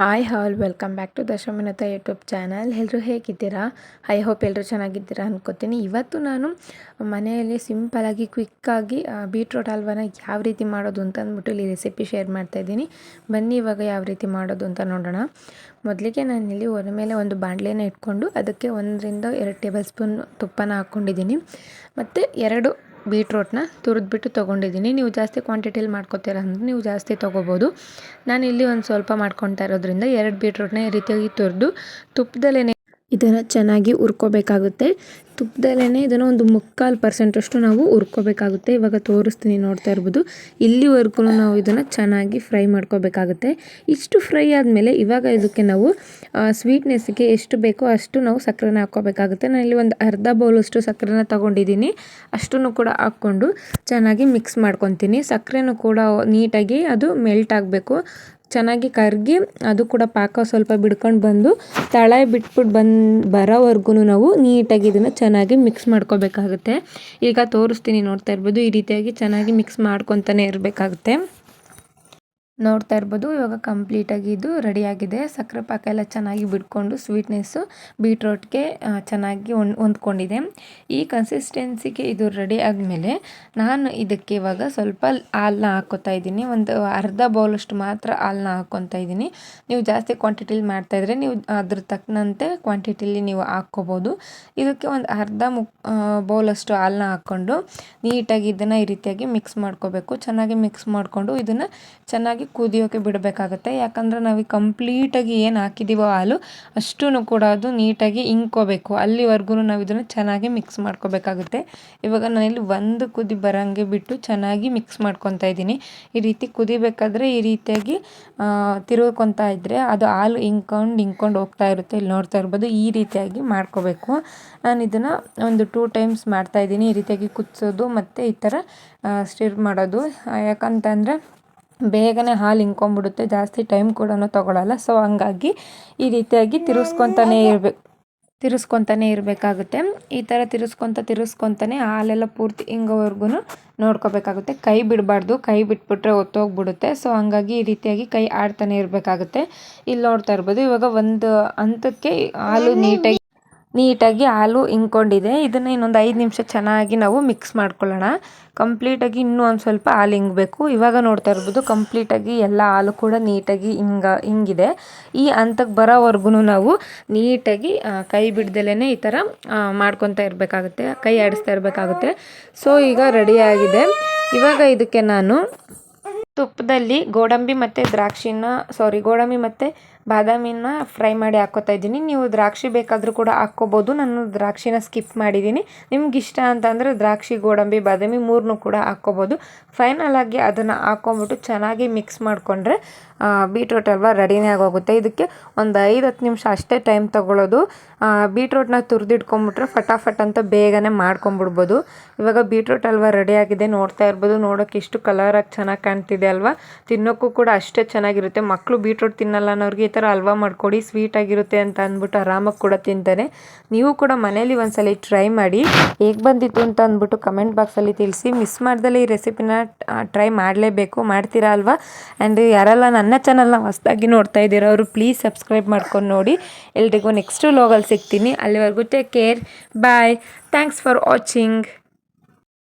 Hi all, welcome back to ದಶಮಿನತ YouTube channel. ಎಲ್ಲರೂ ಹೇಗಿದ್ದೀರಾ? I hope ಎಲ್ಲರೂ ಚೆನ್ನಾಗಿದ್ದೀರಾ ಅನ್ಕೋತೀನಿ. ಇವತ್ತು ನಾನು ಮನೆಯಲ್ಲಿ ಸಿಂಪಲಾಗಿ ಕ್ವಿಕ್ಕಾಗಿ ಬೀಟ್ರೋಟ್ ಹಲ್ವಾನ ಯಾವ ರೀತಿ ಮಾಡೋದು ಅಂತ ಅಂದ್ಬಿಟ್ಟು ಇಲ್ಲಿ ರೆಸಿಪಿ ಶೇರ್ ಮಾಡ್ತಾಯಿದ್ದೀನಿ ಬನ್ನಿ ಇವಾಗ ಯಾವ ರೀತಿ ಮಾಡೋದು ಅಂತ ನೋಡೋಣ. ಮೊದಲಿಗೆ ನಾನಿಲ್ಲಿ ಒಲೆ ಮೇಲೆ ಒಂದು ಬಾಣಲೆನ ಇಟ್ಕೊಂಡು ಅದಕ್ಕೆ ಒಂದರಿಂದ ಎರಡು ಟೇಬಲ್ ಸ್ಪೂನ್ ತುಪ್ಪನ ಹಾಕ್ಕೊಂಡಿದ್ದೀನಿ ಮತ್ತು ಎರಡು ಬೀಟ್ರೋಟ್ನ ತುರಿದ್ಬಿಟ್ಟು ತೊಗೊಂಡಿದ್ದೀನಿ. ನೀವು ಜಾಸ್ತಿ ಕ್ವಾಂಟಿಟಿಲಿ ಮಾಡ್ಕೊತೀರ ಅಂದರೆ ನೀವು ಜಾಸ್ತಿ ತೊಗೋಬೋದು. ನಾನು ಇಲ್ಲಿ ಒಂದು ಸ್ವಲ್ಪ ಮಾಡ್ಕೊತಾ ಇರೋದ್ರಿಂದ ಎರಡು ಬೀಟ್ರೋಟ್ನ ಈ ರೀತಿಯಾಗಿ ತುರಿದು ತುಪ್ಪದಲ್ಲೇ ಇದನ್ನು ಚೆನ್ನಾಗಿ ಹುರ್ಕೋಬೇಕಾಗುತ್ತೆ. ತುಪ್ಪದಲ್ಲೇ ಇದನ್ನು ಒಂದು ಮುಕ್ಕಾಲು ಪರ್ಸೆಂಟಷ್ಟು ನಾವು ಹುರ್ಕೋಬೇಕಾಗುತ್ತೆ. ಇವಾಗ ತೋರಿಸ್ತೀನಿ ನೋಡ್ತಾ ಇರ್ಬೋದು. ಇಲ್ಲಿವರೆಗೂ ನಾವು ಇದನ್ನು ಚೆನ್ನಾಗಿ ಫ್ರೈ ಮಾಡ್ಕೋಬೇಕಾಗುತ್ತೆ. ಇಷ್ಟು ಫ್ರೈ ಆದಮೇಲೆ ಇವಾಗ ಇದಕ್ಕೆ ನಾವು ಸ್ವೀಟ್ನೆಸ್ಗೆ ಎಷ್ಟು ಬೇಕೋ ಅಷ್ಟು ನಾವು ಸಕ್ಕರೆನ ಹಾಕ್ಕೋಬೇಕಾಗುತ್ತೆ. ಇಲ್ಲಿ ಒಂದು ಅರ್ಧ ಬೌಲಷ್ಟು ಸಕ್ಕರೆನ ತೊಗೊಂಡಿದ್ದೀನಿ. ಅಷ್ಟನ್ನು ಕೂಡ ಹಾಕ್ಕೊಂಡು ಚೆನ್ನಾಗಿ ಮಿಕ್ಸ್ ಮಾಡ್ಕೊತೀನಿ. ಸಕ್ಕರೆನೂ ಕೂಡ ನೀಟಾಗಿ ಅದು ಮೆಲ್ಟ್ ಆಗಬೇಕು. ಚೆನ್ನಾಗಿ ಕರಗಿ ಅದು ಕೂಡ ಪಾಕ ಸ್ವಲ್ಪ ಬಿಡ್ಕೊಂಡು ಬಂದು ತಳ ಬಿಟ್ಬಿಟ್ಟು ಬಂದು ಬರೋವರೆಗೂ ನಾವು ನೀಟಾಗಿ ಇದನ್ನು ಚೆನ್ನಾಗಿ ಮಿಕ್ಸ್ ಮಾಡ್ಕೋಬೇಕಾಗುತ್ತೆ. ಈಗ ತೋರಿಸ್ತೀನಿ ನೋಡ್ತಾ ಇರ್ಬೋದು, ಈ ರೀತಿಯಾಗಿ ಚೆನ್ನಾಗಿ ಮಿಕ್ಸ್ ಮಾಡ್ಕೊತಾನೆ ಇರಬೇಕಾಗುತ್ತೆ. ನೋಡ್ತಾ ಇರ್ಬೋದು. ಇವಾಗ ಕಂಪ್ಲೀಟಾಗಿ ಇದು ರೆಡಿಯಾಗಿದೆ ಸಕ್ಕರೆ ಪಾಕ ಎಲ್ಲ ಚೆನ್ನಾಗಿ ಬಿಟ್ಕೊಂಡು ಸ್ವೀಟ್ನೆಸ್ಸು ಬೀಟ್ರೋಟ್ಗೆ ಚೆನ್ನಾಗಿ ಹೊಂದ್ ಹೊಂದ್ಕೊಂಡಿದೆ. ಈ ಕನ್ಸಿಸ್ಟೆನ್ಸಿಗೆ ಇದು ರೆಡಿ ಆದಮೇಲೆ ನಾನು ಇದಕ್ಕೆ ಇವಾಗ ಸ್ವಲ್ಪ ಹಾಲನ್ನ ಹಾಕೋತಾ ಇದ್ದೀನಿ. ಒಂದು ಅರ್ಧ ಬೌಲಷ್ಟು ಮಾತ್ರ ಹಾಲನ್ನ ಹಾಕ್ಕೊತಾ ಇದ್ದೀನಿ. ನೀವು ಜಾಸ್ತಿ ಕ್ವಾಂಟಿಟಿಲಿ ಮಾಡ್ತಾಯಿದ್ರೆ ನೀವು ಅದ್ರ ತಕ್ಕನಂತೆ ಕ್ವಾಂಟಿಟಿಲಿ ನೀವು ಹಾಕ್ಕೋಬೋದು. ಇದಕ್ಕೆ ಒಂದು ಅರ್ಧ ಮುಕ್ ಬೌಲಷ್ಟು ಹಾಲನ್ನ ಹಾಕ್ಕೊಂಡು ನೀಟಾಗಿ ಇದನ್ನು ಈ ರೀತಿಯಾಗಿ ಮಿಕ್ಸ್ ಮಾಡ್ಕೋಬೇಕು. ಚೆನ್ನಾಗಿ ಮಿಕ್ಸ್ ಮಾಡಿಕೊಂಡು ಇದನ್ನು ಚೆನ್ನಾಗಿ ಕುದಿಯೋಕೆ ಬಿಡಬೇಕಾಗತ್ತೆ. ಯಾಕಂದರೆ ನಾವು ಕಂಪ್ಲೀಟಾಗಿ ಏನು ಹಾಕಿದ್ದೀವೋ ಹಾಲು ಅಷ್ಟೂ ಕೂಡ ಅದು ನೀಟಾಗಿ ಇಂಕೋಬೇಕು ಅಲ್ಲಿವರೆಗೂ ನಾವು ಇದನ್ನು ಚೆನ್ನಾಗಿ ಮಿಕ್ಸ್ ಮಾಡ್ಕೋಬೇಕಾಗುತ್ತೆ. ಇವಾಗ ನಾನಿಲ್ಲಿ ಒಂದು ಕುದಿ ಬರೋಂಗೆ ಬಿಟ್ಟು ಚೆನ್ನಾಗಿ ಮಿಕ್ಸ್ ಮಾಡ್ಕೊತಾ ಇದ್ದೀನಿ. ಈ ರೀತಿ ಕುದಿಬೇಕಾದ್ರೆ ಈ ರೀತಿಯಾಗಿ ತಿರುಗ್ಕೊತಾ ಇದ್ದರೆ ಅದು ಹಾಲು ಇಂಕೊಂಡು ಇಂಕೊಂಡು ಹೋಗ್ತಾ ಇರುತ್ತೆ. ಇಲ್ಲಿ ನೋಡ್ತಾ ಇರ್ಬೋದು ಈ ರೀತಿಯಾಗಿ ಮಾಡ್ಕೋಬೇಕು. ನಾನು ಇದನ್ನು ಒಂದು ಟೂ ಟೈಮ್ಸ್ ಮಾಡ್ತಾಯಿದ್ದೀನಿ ಈ ರೀತಿಯಾಗಿ ಕುದಿಸೋದು ಮತ್ತು ಈ ಥರ ಸ್ಟಿರ್ ಮಾಡೋದು. ಯಾಕಂತಂದರೆ ಬೇಗನೆ ಹಾಲು ಇಂಕೊಂಬಿಡುತ್ತೆ ಜಾಸ್ತಿ ಟೈಮ್ ಕೂಡ ತೊಗೊಳಲ್ಲ. ಸೊ ಹಂಗಾಗಿ ಈ ರೀತಿಯಾಗಿ ತಿರುಗಿಸ್ಕೊತಾನೇ ಇರಬೇಕು ತಿರುಸ್ಕೊತಾನೆ ಇರಬೇಕಾಗುತ್ತೆ. ಈ ಥರ ತಿರುಸ್ಕೊತ ತಿರುಸ್ಕೊತಾನೆ ಹಾಲೆಲ್ಲ ಪೂರ್ತಿ ಹಿಂಗೋವರೆಗೂ ನೋಡ್ಕೋಬೇಕಾಗುತ್ತೆ. ಕೈ ಬಿಡಬಾರ್ದು, ಕೈ ಬಿಟ್ಬಿಟ್ರೆ ಒತ್ತೋಗ್ಬಿಡುತ್ತೆ. ಸೊ ಹಂಗಾಗಿ ಈ ರೀತಿಯಾಗಿ ಕೈ ಆಡ್ತಾನೆ ಇರಬೇಕಾಗುತ್ತೆ. ಇಲ್ಲಿ ನೋಡ್ತಾ ಇರ್ಬೋದು. ಇವಾಗ ಒಂದು ಹಂತಕ್ಕೆ ಹಾಲು ನೀಟಾಗಿ ನೀಟಾಗಿ ಹಾಲು ಇಂಕೊಂಡಿದೆ. ಇದನ್ನು ಇನ್ನೊಂದು ಐದು ನಿಮಿಷ ಚೆನ್ನಾಗಿ ನಾವು ಮಿಕ್ಸ್ ಮಾಡ್ಕೊಳ್ಳೋಣ. ಕಂಪ್ಲೀಟಾಗಿ ಇನ್ನೂ ಒಂದು ಸ್ವಲ್ಪ ಹಾಲು ಹಿಂಗಬೇಕು ಇವಾಗ ನೋಡ್ತಾ ಇರ್ಬೋದು ಕಂಪ್ಲೀಟಾಗಿ ಎಲ್ಲ ಹಾಲು ಕೂಡ ನೀಟಾಗಿ ಹಿಂಗ ಹಿಂಗಿದೆ ಈ ಹಂತಕ್ಕೆ ಬರೋವರೆಗೂ ನಾವು ನೀಟಾಗಿ ಕೈ ಬಿಡ್ದಲೇ ಈ ಥರ ಮಾಡ್ಕೊತಾ ಇರಬೇಕಾಗುತ್ತೆ, ಕೈ ಆಡಿಸ್ತಾ ಇರಬೇಕಾಗುತ್ತೆ. ಸೊ ಈಗ ರೆಡಿಯಾಗಿದೆ ಇವಾಗ ಇದಕ್ಕೆ ನಾನು ತುಪ್ಪದಲ್ಲಿ ಗೋಡಂಬಿ ಮತ್ತು ದ್ರಾಕ್ಷಿನ ಸಾರಿ ಗೋಡಂಬಿ ಮತ್ತು ಬಾದಾಮಿನ ಫ್ರೈ ಮಾಡಿ ಹಾಕ್ಕೋತಾ ಇದ್ದೀನಿ. ನೀವು ದ್ರಾಕ್ಷಿ ಬೇಕಾದರೂ ಕೂಡ ಹಾಕ್ಕೋಬೋದು. ನಾನು ದ್ರಾಕ್ಷಿನ ಸ್ಕಿಪ್ ಮಾಡಿದ್ದೀನಿ. ನಿಮ್ಗೆ ಇಷ್ಟ ಅಂತಂದರೆ ದ್ರಾಕ್ಷಿ, ಗೋಡಂಬಿ, ಬಾದಾಮಿ ಮೂರನ್ನು ಕೂಡ ಹಾಕ್ಕೋಬೋದು. ಫೈನಲ್ ಆಗಿ ಅದನ್ನು ಹಾಕ್ಕೊಂಬಿಟ್ಟು ಚೆನ್ನಾಗಿ ಮಿಕ್ಸ್ ಮಾಡಿಕೊಂಡ್ರೆ ಬೀಟ್ರೋಟ್ ಅಲ್ವಾ ರೆಡಿನೇ ಆಗೋಗುತ್ತೆ. ಇದಕ್ಕೆ ಒಂದು ಐದು ಹತ್ತು ನಿಮಿಷ ಅಷ್ಟೇ ಟೈಮ್ ತೊಗೊಳ್ಳೋದು. ಬೀಟ್ರೋಟ್ನ ತುರಿದಿಟ್ಕೊಂಬಿಟ್ರೆ ಫಟಾಫಟ್ ಅಂತ ಬೇಗನೆ ಮಾಡ್ಕೊಂಬಿಡ್ಬೋದು. ಇವಾಗ ಬೀಟ್ರೋಟ್ ಹಲ್ವ ರೆಡಿಯಾಗಿದೆ ನೋಡ್ತಾ ಇರ್ಬೋದು. ನೋಡೋಕೆ ಎಷ್ಟು ಕಲರಾಗಿ ಚೆನ್ನಾಗಿ ಕಾಣ್ತಿದೆ ಅಲ್ವಾ. ತಿನ್ನೋಕ್ಕೂ ಕೂಡ ಅಷ್ಟೇ ಚೆನ್ನಾಗಿರುತ್ತೆ. ಮಕ್ಕಳು ಬೀಟ್ರೋಟ್ ತಿನ್ನಲ್ಲ ಅನ್ನೋರಿಗೆ ಈ ಹಲ್ವ ಮಾಡಿಕೊಡಿ ಸ್ವೀಟಾಗಿರುತ್ತೆ ಅಂತ ಅಂದ್ಬಿಟ್ಟು ಆರಾಮಾಗಿ ಕೂಡ ತಿಂತಾರೆ ನೀವು ಕೂಡ ಮನೇಲಿ ಒಂದ್ಸಲ ಟ್ರೈ ಮಾಡಿ, ಹೇಗೆ ಬಂದಿತ್ತು ಅಂತ ಅಂದ್ಬಿಟ್ಟು ಕಮೆಂಟ್ ಬಾಕ್ಸಲ್ಲಿ ತಿಳಿಸಿ. ಮಿಸ್ ಮಾಡ್ದಲೇ ಈ ರೆಸಿಪಿನ ಟ್ರೈ ಮಾಡಲೇಬೇಕು. ಮಾಡ್ತೀರಾ ಅಲ್ವಾ? ಆ್ಯಂಡ್ ಯಾರೆಲ್ಲ ನನ್ನ ಚಾನಲ್ನ ಹೊಸದಾಗಿ ನೋಡ್ತಾ ಇದ್ದೀರೋ ಅವರು ಪ್ಲೀಸ್ ಸಬ್ಸ್ಕ್ರೈಬ್ ಮಾಡ್ಕೊಂಡು ನೋಡಿ. ಎಲ್ರಿಗೂ ನೆಕ್ಸ್ಟ್ ಲೋಗಲ್ಲಿ ಸಿಗ್ತೀನಿ. ಅಲ್ಲಿವರೆಗೂ take care bye thanks for watching